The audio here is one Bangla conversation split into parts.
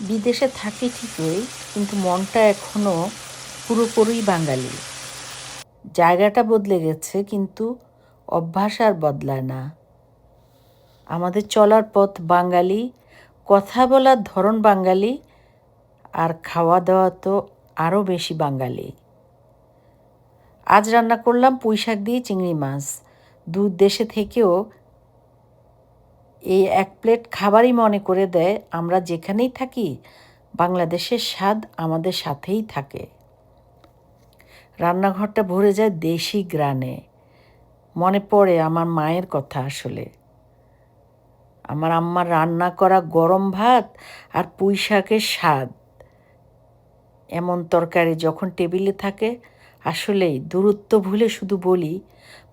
বিদেশে থাকি ঠিকই, কিন্তু মনটা এখনও পুরোপুরি বাঙালি। জায়গাটা বদলে গেছে, কিন্তু অভ্যাস আর বদলায় না। আমাদের চলার পথ বাঙালি, কথা বলার ধরন বাঙালি, আর খাওয়া দাওয়া তো আরও বেশি বাঙালি। আজ রান্না করলাম পুঁই শাক দিয়ে চিংড়ি মাছ। দূর দেশে থেকেও এই এক প্লেট খাবারই মনে করে দেয়, আমরা যেখানেই থাকি, বাংলাদেশের স্বাদ আমাদের সাথেই থাকে। রান্নাঘরটা ভরে যায় দেশি গ্রানে মনে পড়ে আমার মায়ের কথা আসলে। আমার আম্মার রান্না করা গরম ভাত আর পুঁই শাকের স্বাদ। এমন তরকারি যখন টেবিলে থাকে, আসলেই দূরত্ব ভুলে শুধু বলি,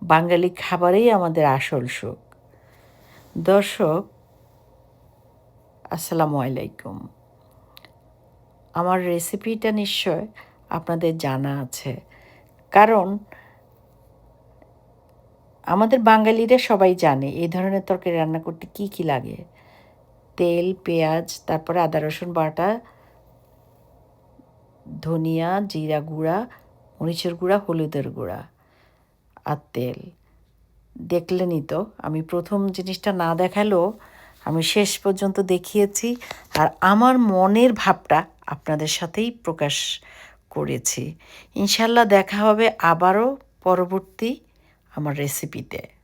বাঙালি খাবারেই আমাদের আসল সুখ। দর্শক, আসসালামু আলাইকুম। আমার রেসিপিটা নিশ্চয় আপনাদের জানা আছে। কারণ, আমাদের বাঙালিরা সবাই জানে এই ধরনের তরকারি রান্না করতে কি কি লাগে। তেল, পেঁয়াজ, তারপরে আদা, রসুন, বাটা, ধনিয়া, জিরা গুঁড়া, মরিচের গুঁড়া, হলুদের গুঁড়া আর তেল। দেখলেনই তো। আমি প্রথম জিনিসটা না দেখালেও আমি শেষ পর্যন্ত দেখিয়েছি আর আমার মনের ভাবটা আপনাদের সাথেই প্রকাশ করেছি। ইনশাল্লাহ দেখা হবে আবারও পরবর্তী আমার রেসিপিতে